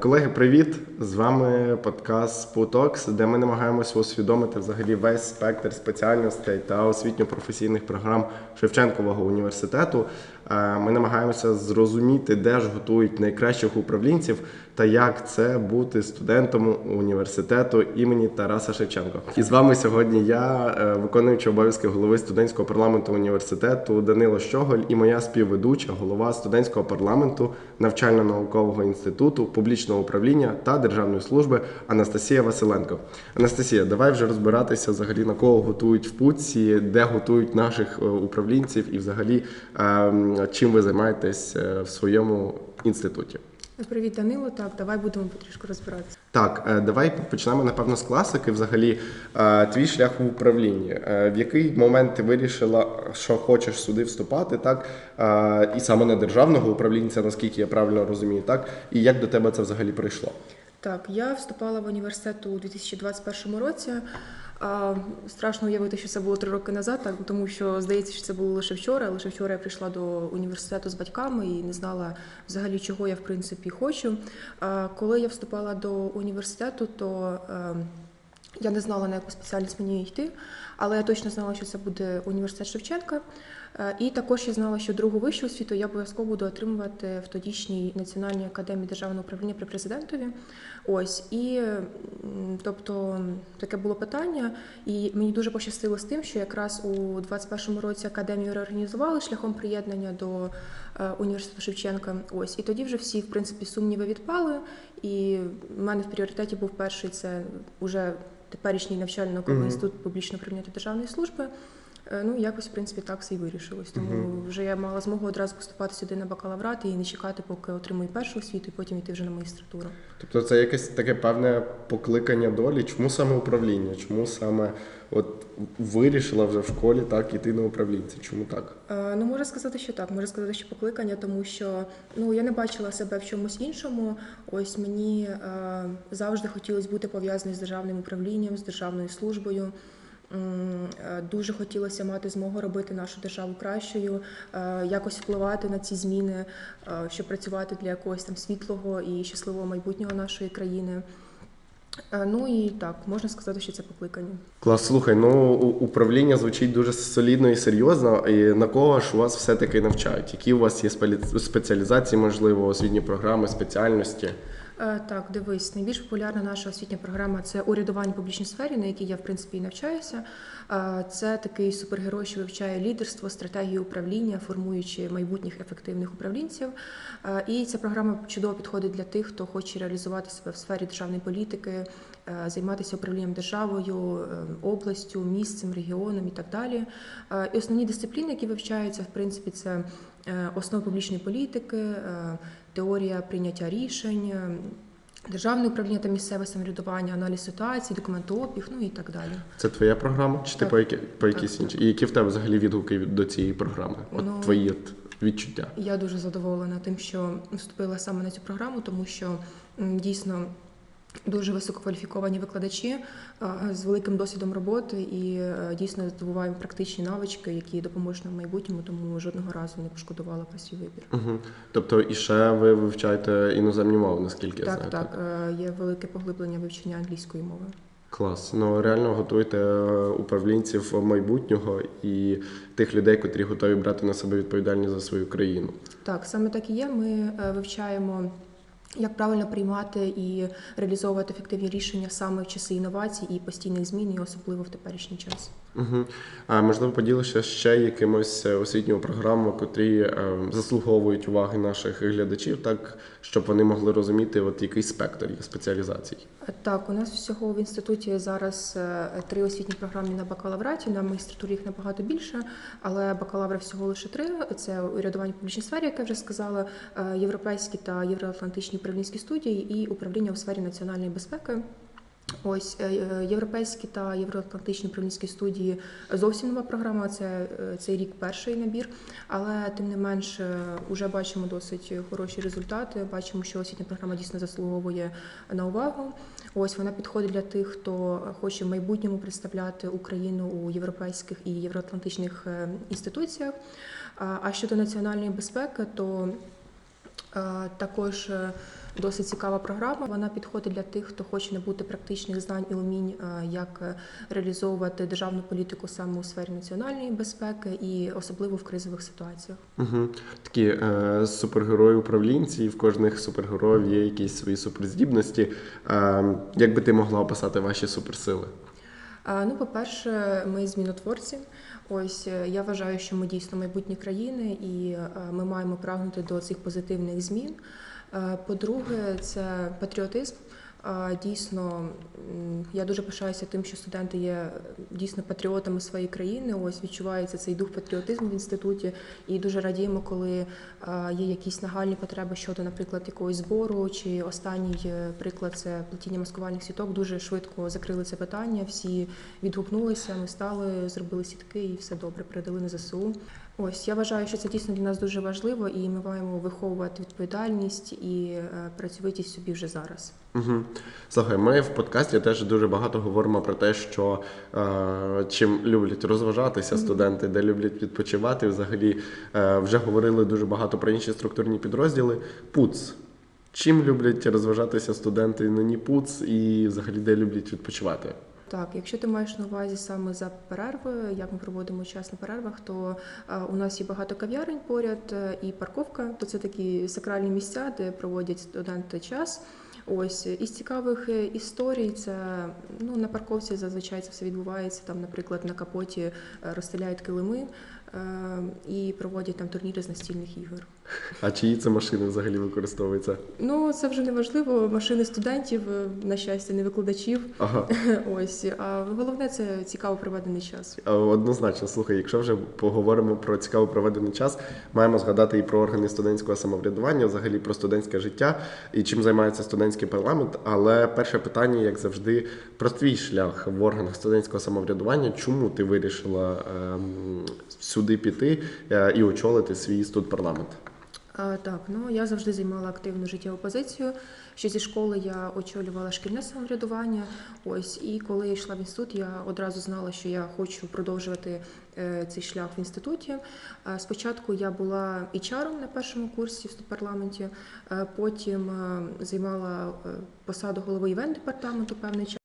Колеги, привіт! З вами подкаст Спутокс, де ми намагаємося усвідомити взагалі весь спектр спеціальностей та освітньо-професійних програм Шевченкового університету. Е, Ми намагаємося зрозуміти, де ж готують найкращих управлінців та як це бути студентом університету імені Тараса Шевченка. І з вами сьогодні я, е, виконуючий обов'язки голови студентського парламенту університету Данило Щоголь і моя співведуча, голова студентського парламенту навчально-наукового інституту, публічного управління та державної служби Анастасія Василенко. Анастасія, давай вже розбиратися взагалі на кого готують в путці, де готують наших е, управлінців і взагалі ем, чим ви займаєтесь е, в своєму інституті. Привіт, Данило. Так, давай будемо потрішку розбиратися. Так, е, давай почнемо напевно з класики. Взагалі, твій шлях в управлінні. В який момент ти вирішила, що хочеш сюди вступати, так і саме на державного управлінця, наскільки я правильно розумію, так і як до тебе це взагалі прийшло? Так, я вступала в університет у 2021 році. А, страшно уявити, що це було три роки назад, так тому що здається, що це було лише вчора. Лише вчора я прийшла до університету з батьками і не знала взагалі, чого я в принципі хочу. А, коли я вступала до університету, то е, я не знала на яку спеціальність мені йти, але я точно знала, що це буде університет Шевченка. Е, І також я знала, що другу вищу освіту я обов'язково буду отримувати в тодішній Національній академії державного управління при президентові. Ось і тобто таке було питання, і мені дуже пощастило з тим, що якраз у 21-му році академію реорганізували шляхом приєднання до е, університету Шевченка. Ось і тоді вже всі, в принципі, сумніви відпали. І в мене в пріоритеті був перший це уже теперішній навчально-науковий Мгм. інститут публічно прийняти державної служби. Е, Ну, якось, в принципі, так все і вирішилось. Тому вже я мала змогу одразу поступати сюди на бакалаврат і не чекати, поки отримую першу освіту, і потім йти вже на магістратуру. Тобто це якесь таке певне покликання долі. Чому саме управління? Чому саме от вирішила вже в школі так іти на управлінця? Чому так? Е, Ну, можу сказати, що так. Можу сказати, що покликання, тому що ну я не бачила себе в чомусь іншому. Ось мені е, завжди хотілося бути пов'язаною з державним управлінням, з державною службою. Е, Дуже хотілося мати змогу робити нашу державу кращою, е, якось впливати на ці зміни, е, щоб працювати для якогось там світлого і щасливого майбутнього нашої країни. Ну і так, можна сказати, що це покликання. Клас, слухай, ну управління звучить дуже солідно і серйозно. І на кого ж вас все-таки навчають? Які у вас є спеціалізації, можливо, освітні програми, спеціальності? Е, Так, дивись, найбільш популярна наша освітня програма це урядування в публічній сфері, на якій я в принципі і навчаюся. Е, Це такий супергерой, що вивчає лідерство, стратегію управління, формуючи майбутніх ефективних управлінців. Е, І ця програма чудово підходить для тих, хто хоче реалізувати себе в сфері державної політики, займатися управлінням державою, е, областю, місцем, регіоном і так далі. Е, І основні дисципліни, які вивчаються, в принципі, це е, основи публічної політики, е, теорія прийняття рішень, е, державне управління та місцеве самоврядування, аналіз ситуації, документообіг, ну і так далі. Це твоя програма? Чи ти по, які, по Так, якійсь так. І які в тебе взагалі відгуки до цієї програми? От Ну, твої от відчуття? Я дуже задоволена тим, що вступила саме на цю програму, тому що дійсно. Дуже висококваліфіковані викладачі з великим досвідом роботи і е, дійсно здобуваємо практичні навички, які допоможуть нам в майбутньому, тому жодного разу не пошкодувала про свій вибір. Угу. Тобто, і ще ви вивчаєте іноземні мови, наскільки я Так, знаю. так, е, є велике поглиблення вивчення англійської мови. Клас. Ну реально готуєте е, управлінців майбутнього і тих людей, котрі готові брати на себе відповідальність за свою країну. Так, саме так і є. Ми е, вивчаємо, як правильно приймати і реалізовувати ефективні рішення саме в часи інновацій і постійних змін, і особливо в теперішній час. Угу. А можливо, поділишся ще якимось е, освітніми програмами, котрі е, заслуговують уваги наших глядачів, так щоб вони могли розуміти, от який спектр їх спеціалізацій. Е, Так, у нас всього в інституті зараз е, три освітні програми на бакалавраті. На магістратурі їх набагато більше, але бакалаври всього лише три. Це урядування в публічній сфері, як я вже сказала, європейські та євроатлантичні управлінські студії і управління у сфері національної безпеки. Ось е, е, європейські та євроатлантичні управлінські студії зовсім нова програма. Це е, цей рік перший набір, але тим не менш вже бачимо досить хороші результати. Бачимо, що освітня програма дійсно заслуговує на увагу. Ось вона підходить для тих, хто хоче в майбутньому представляти Україну у європейських і євроатлантичних інституціях. А щодо національної безпеки, то також е, досить цікава програма. Вона підходить для тих, хто хоче набути практичних знань і умінь, е, як е, реалізовувати державну політику саме у сфері національної безпеки і особливо в кризових ситуаціях. Угу. Такі е, супергерої-управлінці, і в кожних супергероїв є якісь свої суперздібності. Е, як би ти могла описати ваші суперсили? Ну, по-перше, ми змінотворці. Ось е, я вважаю, що ми дійсно майбутні країни, і е, ми маємо прагнути до цих позитивних змін. Е, По-друге, це патріотизм. Дійсно, я дуже пишаюся тим, що студенти є е, дійсно патріотами своєї країни. Ось відчувається цей дух патріотизму в інституті, і дуже радіємо, коли є якісь нагальні потреби щодо, наприклад, якогось збору. Чи останній е, приклад це плетіння маскувальних сіток. Дуже швидко закрили це питання. Всі відгукнулися. Ми стали, зробили сітки, і все добре. Передали на ЗСУ. Ось я вважаю, що це дійсно для нас дуже важливо, і ми маємо виховувати відповідальність і е, працьовитість собі вже зараз. Угу. Слухай, ми в подкасті теж дуже багато говоримо про те, що е, чим люблять розважатися студенти, де люблять відпочивати. Взагалі е, вже говорили дуже багато про інші структурні підрозділи. ПУЦ. Чим люблять розважатися студенти на НІПУЦ і взагалі де люблять відпочивати? Так, якщо ти маєш на увазі саме за перерви, як ми проводимо час на перервах, то е, у нас є багато кав'ярень поряд е, і парковка. То це такі сакральні місця, де проводять студенти час. Ось із цікавих е, історій, це ну на парковці зазвичай це все відбувається. Там, наприклад, на капоті розстеляють килими і проводять там турніри з настільних ігор. А чиї це машини взагалі використовуються? Ну це вже не важливо. Машини студентів, е, на щастя, не викладачів. Ага. Ось а головне це цікаво проведений час. Е, Однозначно, слухай, якщо вже поговоримо про цікаво проведений час, маємо згадати і про органи студентського самоврядування, взагалі про студентське життя і чим займається студентський парламент. Але перше питання, як завжди, про твій шлях в органах студентського самоврядування. Чому ти вирішила ем, сюди піти е, і очолити свій студпарламент? А, так, ну я завжди займала активну життєву позицію. Ще зі школи я очолювала шкільне самоврядування. Ось і коли я йшла в інститут, я одразу знала, що я хочу продовжувати е, цей шлях в інституті. Спочатку я була HR на першому курсі в парламенті, е, потім займала посаду голови івент департаменту певний час.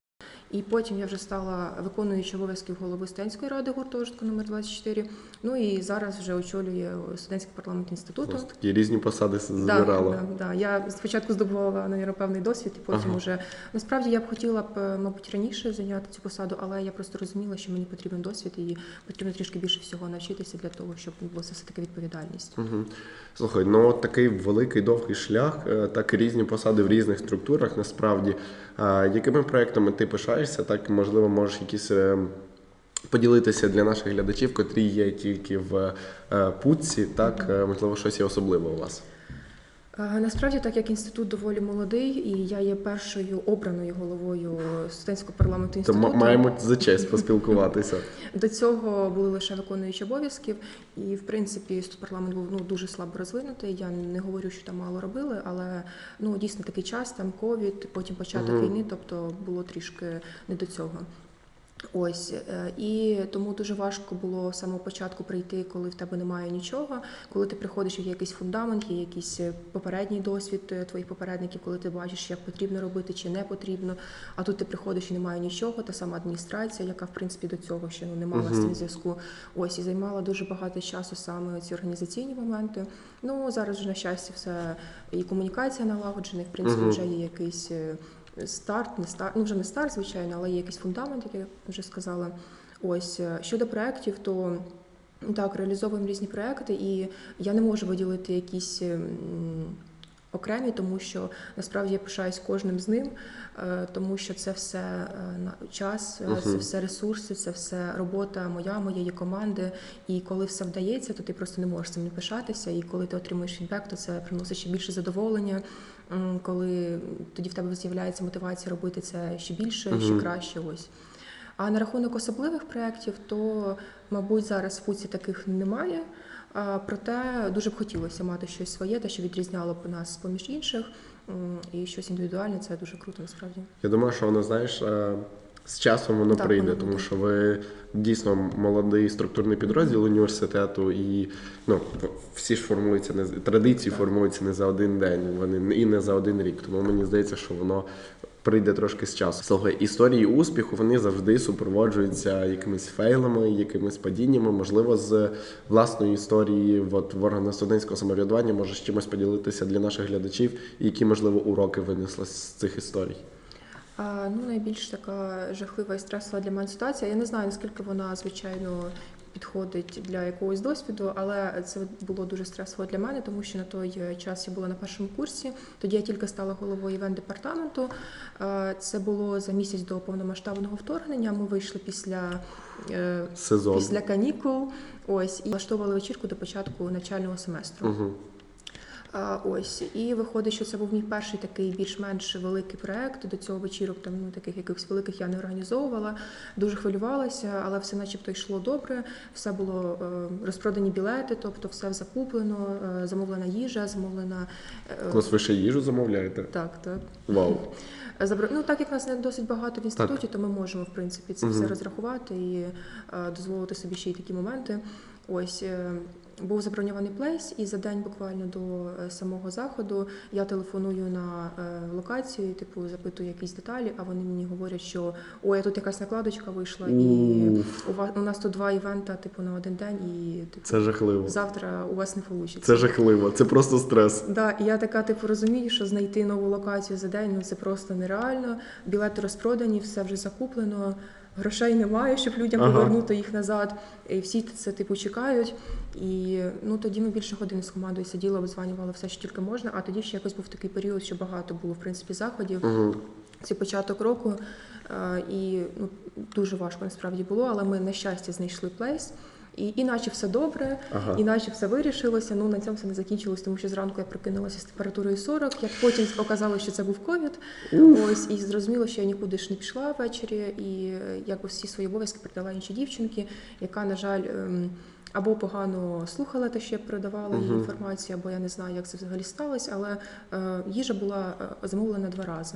І потім я вже стала виконуючою обов'язків голови студентської ради гуртожитку номер 24 Ну і зараз вже очолює студентський парламент інституту. Ось такі різні посади Да, збирала. да, да. Я спочатку здобувала навірно, певний досвід, і потім Ага. уже насправді я б хотіла б, е, мабуть, раніше зайняти цю посаду, але я просто розуміла, що мені потрібен досвід і потрібно трішки більше всього навчитися для того, щоб була все таки відповідальність. Угу. Слухай, ну от такий великий довгий шлях, е, так і різні посади в різних структурах. Насправді, якими проектами ти пишаєшся, так можливо, можеш якісь е, поділитися для наших глядачів, котрі є тільки в е, путці, так е, можливо, щось є особливе у вас. Е, Насправді, так як інститут доволі молодий, і я є першою обраною головою студентського парламенту То інституту. м- маємо за честь поспілкуватися. До цього були лише виконуючі обов'язків, і в принципі парламент був ну дуже слабо розвинутий. Я не говорю, що там мало робили, але ну дійсно такий час, там ковід, потім початок Мгм. війни, тобто було трішки не до цього. Ось е, і тому дуже важко було з самого початку прийти, коли в тебе немає нічого. Коли ти приходиш, є якийсь фундамент, є якийсь е, попередній досвід е, твоїх попередників, коли ти бачиш, як потрібно робити чи не потрібно. А тут ти приходиш і немає нічого. Та сама адміністрація, яка в принципі до цього ще ну не мала з Мгм. цим зв'язку. Ось і займала дуже багато часу саме ці організаційні моменти. Ну зараз вже на щастя, все і комунікація налагоджена, і в принципі Мгм. вже є якийсь. Старт, не старт, ну вже не старт, звичайно, але є якийсь фундамент, як я вже сказала. Ось е, щодо проєктів, то ну, так, реалізовуємо різні проекти, і я не можу виділити якісь ем, окремі, тому що насправді я пишаюсь кожним з ним, е, тому що це все е, час, це все ресурси, це все робота моя, моєї команди. І коли все вдається, то ти просто не можеш цим не пишатися. І коли ти отримуєш фідбек, то це приносить ще більше задоволення. Коли тоді в тебе з'являється мотивація робити це ще більше, ще краще. Ось. А на рахунок особливих проєктів, то, мабуть, зараз в фуці таких немає. Проте дуже б хотілося мати щось своє, те, що відрізняло б нас поміж інших, і щось індивідуальне, це дуже круто насправді. Я думаю, що воно знаєш. З часом воно Так, прийде, воно тому що ви дійсно молодий структурний підрозділ університету, і ну, всі ж формуються не традиції формуються не за один день, вони і не за один рік. Тому мені здається, що воно прийде трошки з часу. Слухай, історії успіху вони завжди супроводжуються якимись фейлами, якимись падіннями. Можливо, з власної історії, от в органах студентського самоврядування можеш чимось поділитися для наших глядачів, і які можливо уроки винесли з цих історій. Ну, найбільш така жахлива і стресова для мене ситуація. Я не знаю, наскільки вона, звичайно, підходить для якогось досвіду, але це було дуже стресово для мене, тому що на той е, час я була на першому курсі. Тоді я тільки стала головою івент департаменту. Е, Це було за місяць до повномасштабного вторгнення. Ми вийшли після. е, Сезон. Після канікул, ось і влаштовували вечірку до початку навчального семестру. Угу. Ось і виходить, що це був мій перший такий більш-менш великий проект. До цього вечірок там ну, таких якихось великих я не організовувала. Дуже хвилювалася, але все, начебто, йшло добре. Все було е, розпродані білети, тобто все закуплено, е, замовлена їжа, замовлена е, Клас, ви ще їжу замовляєте? так, так. Вау. Забра... Ну, так як нас не досить багато в інституті, то ми можемо в принципі це все розрахувати і дозволити собі ще й такі моменти. Ось був заброньований плейс, і за день буквально до е, самого заходу я телефоную на е, локацію, типу запитую якісь деталі, а вони мені говорять, що ой, а тут якась накладочка вийшла, і у вас у нас тут два івента, типу, на один день, і типу, Це жахливо. завтра у вас не вийде. Це жахливо, це просто стрес. Да, і я така, типу, розумію, що знайти нову локацію за день ну це просто нереально. Білети розпродані, все вже закуплено. Грошей немає, щоб людям Ага. повернути їх назад. І всі це типу чекають. І ну тоді ми більше години з командою сиділи, обзванювали все, що тільки можна. А тоді ще якось був такий період, що багато було в принципі заходів. Угу. Це початок року, е, і ну дуже важко насправді було, але ми на щастя знайшли плейс. І іначе все добре, Ага. іначе все вирішилося. Ну на цьому все не закінчилось, тому що зранку я прокинулася з температурою 40, Як потім оказалося, що це був ковід. Ось і зрозуміло, що я нікуди ж не пішла ввечері, і е, якби всі свої обов'язки передала іншій дівчинці, яка, на жаль, ем, або погано слухала те, що я передавала їй Мгм. інформацію, або я не знаю, як це взагалі сталося, але е, їжа була е, замовлена два рази.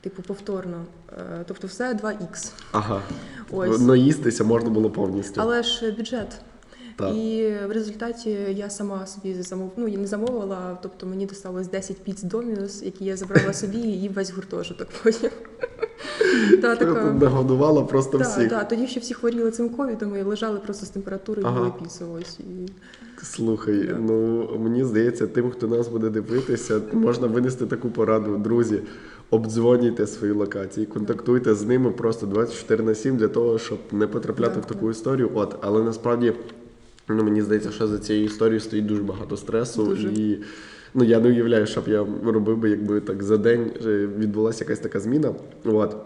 Типу, повторно, Е, тобто все 2х. Ага. Ось. Наїстися можна було повністю. Але ж бюджет. Так. І в результаті я сама собі замов... ну, я не замовила, тобто мені досталось 10 піц Домінус, які я забрала собі і весь гуртожиток потім. Та, така... нагодувала просто Да, всіх. да, тоді ще всі хворіли цим ковідом і лежали просто з температурою Ага. ага. піцу. Ось і Слухай, Да. ну мені здається, тим, хто нас буде дивитися, можна винести таку пораду. Друзі, обдзвонюйте свої локації, контактуйте з ними просто 24 на 7 для того, щоб не потрапляти Так, в таку історію. От, але насправді, ну мені здається, що за цією історією стоїть дуже багато стресу Дуже. і. Ну, я не уявляю, що б я робив би, якби так за день е, відбулася якась така зміна. От.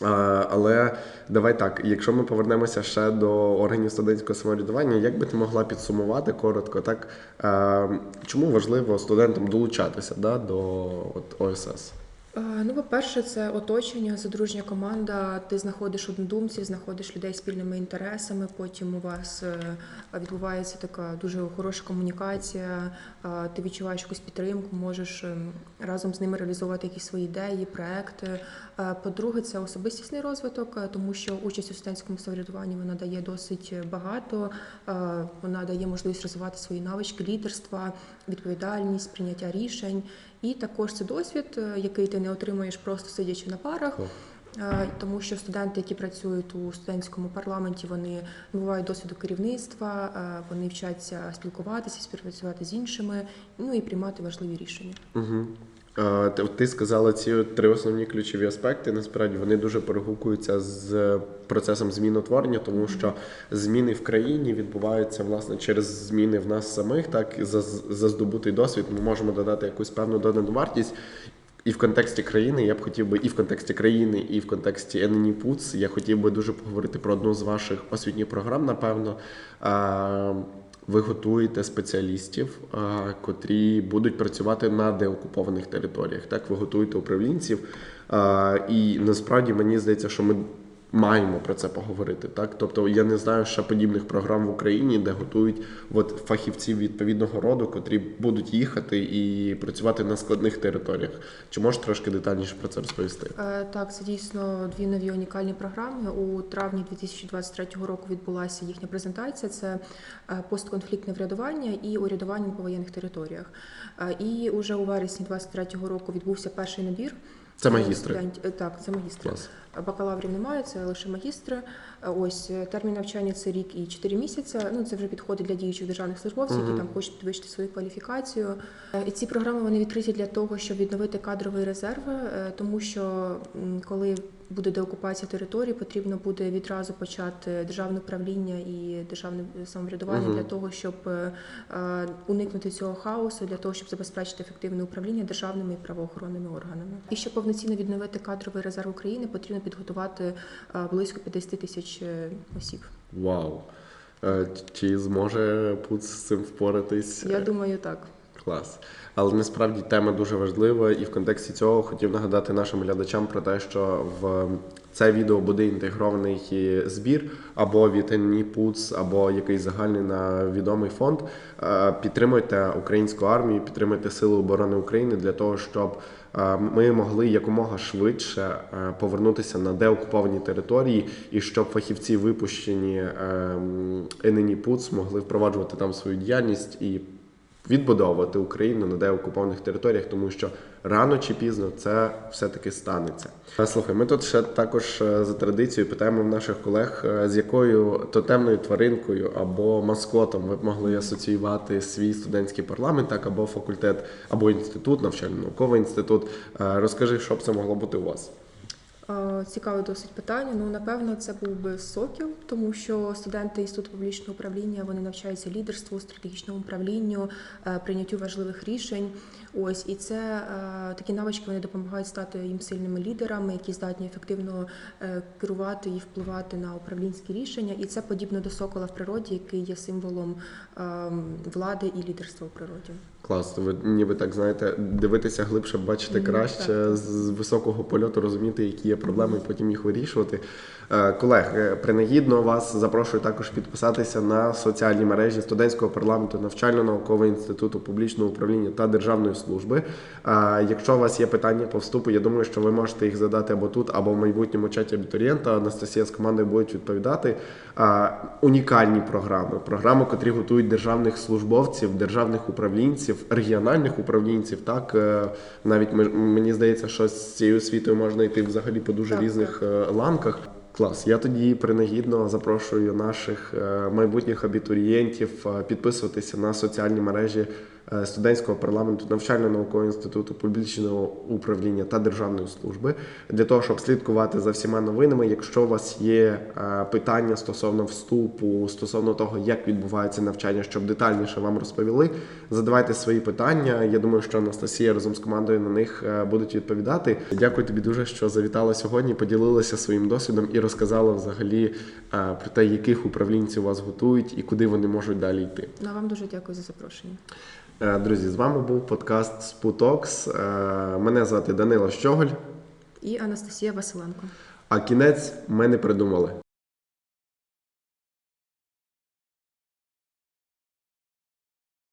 А, але давай так, якщо ми повернемося ще до органів студентського самоврядування, як би ти могла підсумувати коротко, так е, чому важливо студентам долучатися да, до от, ОСС? Е, Ну, по-перше, це оточення, задружня команда. Ти знаходиш однодумців, знаходиш людей спільними інтересами. Потім у вас е, відбувається така дуже хороша комунікація. е, Ти відчуваєш якусь підтримку, можеш ем, разом з ними реалізовувати якісь свої ідеї, проекти. По-друге, це особистісний розвиток, тому що участь у студентському самоврядуванні вона дає досить багато. Вона дає можливість розвивати свої навички лідерства, відповідальність, прийняття рішень. І також це досвід, е, який ти не отримуєш просто сидячи на парах. Е, Тому що студенти, які працюють у студентському парламенті, вони набувають досвіду керівництва, е, вони вчаться спілкуватися, співпрацювати з іншими, ну і приймати важливі рішення. Угу. Ти, сказала ці три основні ключові аспекти. Насправді вони дуже перегукуються з процесом змінотворення, тому що зміни в країні відбуваються власне через зміни в нас самих, так і за, за здобутий досвід ми можемо додати якусь певну додану вартість. І в контексті країни я б хотів би, і в контексті країни, і в контексті NNE Puts я хотів би дуже поговорити про одну з ваших освітніх програм. Напевно, ви готуєте спеціалістів, котрі будуть працювати на деокупованих територіях. Так, ви готуєте управлінців. І насправді мені здається, що ми маємо про це поговорити. Так, тобто я не знаю ще подібних програм в Україні, де готують от фахівців відповідного роду, котрі будуть їхати і працювати на складних територіях. Чи можеш трошки детальніше про це розповісти? Е, Так, це дійсно дві нові унікальні програми. У травні 2023 року відбулася їхня презентація. Це е, постконфліктне врядування і урядування на повоєнних територіях. Е, І уже у вересні 2023 року відбувся перший набір. Це Е, магістри. студентів- е, Так, це магістри. Клас. Бакалаврів немає, це лише магістри. Е, Ось е, термін навчання це рік і 4 місяці. Ну це вже підходить для діючих державних службовців, які там хочуть підвищити свою кваліфікацію. Е, І ці програми вони відкриті для того, щоб відновити кадровий резерв, е, тому що коли буде деокупація території, потрібно буде відразу почати державне управління і державне самоврядування Мгм. для того, щоб е, е, уникнути цього хаосу, для того, щоб забезпечити ефективне управління державними і правоохоронними органами. І щоб повноцінно відновити кадровий резерв України, потрібно підготувати е, близько 50 тисяч е, осіб. Вау. Е, Чи зможе ПУЦ з цим впоратись? Я думаю, так. Клас. Але насправді тема дуже важлива, і в контексті цього хотів нагадати нашим глядачам про те, що в це відео буде інтегрований збір або від ПУЦ, або якийсь загальний на відомий фонд. Е, Підтримуйте українську армію, підтримуйте Сили оборони України для того, щоб е, ми могли якомога швидше е, повернутися на деокуповані території, і щоб фахівці, випущені ем, ННІ ПУЦ, могли впроваджувати там свою діяльність і відбудовувати Україну на деокупованих територіях, тому що рано чи пізно це все-таки станеться. Е, Слухай, ми тут ще також е, за традицією питаємо в наших колег, е, з якою тотемною тваринкою або маскотом ви б могли асоціювати свій студентський парламент, так або факультет, або інститут, навчально-науковий інститут. Е, Розкажи, що б це могло бути у вас? Е, Цікаве досить питання. Ну напевно, це був би сокіл, тому що студенти інституту публічного управління вони навчаються лідерству, стратегічному управлінню, е, прийняттю важливих рішень. Ось і це е, такі навички вони допомагають стати їм сильними лідерами, які здатні ефективно керувати і впливати на управлінські рішення. І це подібно до сокола в природі, який є символом ем, влади і лідерства у природі. Клас, ви ніби так знаєте, дивитися глибше, бачити краще з високого польоту, розуміти, які є проблеми, і потім їх вирішувати. Е, Колег, е, принагідно вас запрошую також підписатися на соціальні мережі студентського парламенту, навчально-наукового інституту публічного управління та державної служби. Е, Якщо у вас є питання по вступу, я думаю, що ви можете їх задати або тут, або в майбутньому чаті абітурієнта. Анастасія з командою будуть відповідати. Унікальні програми, програми, котрі готують державних службовців, державних управлінців, регіональних управлінців. Так навіть мені здається, що з цією освітою можна йти взагалі по дуже Так, різних е, ланках. Клас, я тоді принагідно запрошую наших е, майбутніх абітурієнтів е, підписуватися на соціальні мережі е, студентського парламенту, навчально-наукового інституту, публічного управління та державної служби для того, щоб слідкувати за всіма новинами. Якщо у вас є питання стосовно вступу, стосовно того, як відбувається навчання, щоб детальніше вам розповіли, задавайте свої питання. Я думаю, що Анастасія разом з командою на них будуть відповідати. Дякую тобі дуже, що завітала сьогодні, поділилася своїм досвідом і розказала взагалі е, про те, яких управлінців вас готують і куди вони можуть далі йти. Ну, а вам дуже дякую за запрошення. Е, Друзі, з вами був подкаст Спутокс. Е, Мене звати Данила Щоголь, І Анастасія Василенко. а кінець ми не придумали.